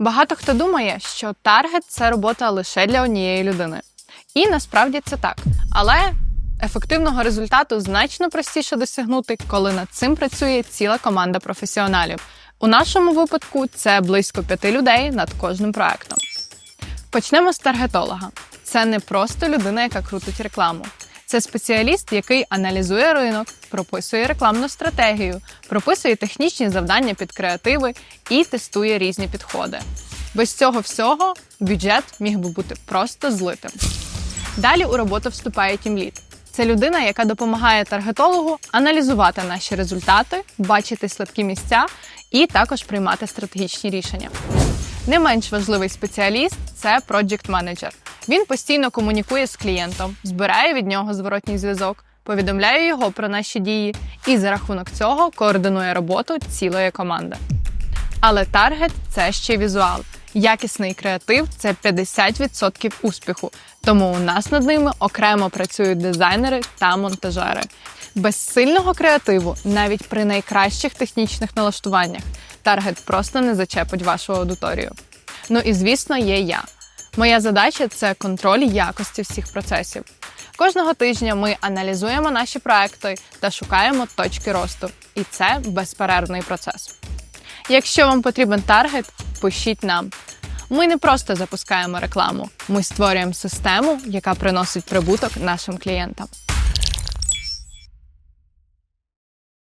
Багато хто думає, що таргет це робота лише для однієї людини. І насправді це так. Але ефективного результату значно простіше досягнути, коли над цим працює ціла команда професіоналів. У нашому випадку це близько п'яти людей над кожним проектом. Почнемо з таргетолога. Це не просто людина, яка крутить рекламу. Це спеціаліст, який аналізує ринок, прописує рекламну стратегію, прописує технічні завдання під креативи і тестує різні підходи. Без цього всього бюджет міг би бути просто злитим. Далі у роботу вступає тімлід. Це людина, яка допомагає таргетологу аналізувати наші результати, бачити слабкі місця і також приймати стратегічні рішення. Не менш важливий спеціаліст це Project Manager. Він постійно комунікує з клієнтом, збирає від нього зворотній зв'язок, повідомляє його про наші дії і за рахунок цього координує роботу цілої команди. Але таргет це ще візуал. Якісний креатив це 50% успіху. Тому у нас над ними окремо працюють дизайнери та монтажери. Без сильного креативу, навіть при найкращих технічних налаштуваннях, таргет просто не зачепить вашу аудиторію. Ну і звісно, є я. Моя задача це контроль якості всіх процесів. Кожного тижня ми аналізуємо наші проекти та шукаємо точки росту. І це безперервний процес. Якщо вам потрібен таргет, пишіть нам. Ми не просто запускаємо рекламу, ми створюємо систему, яка приносить прибуток нашим клієнтам.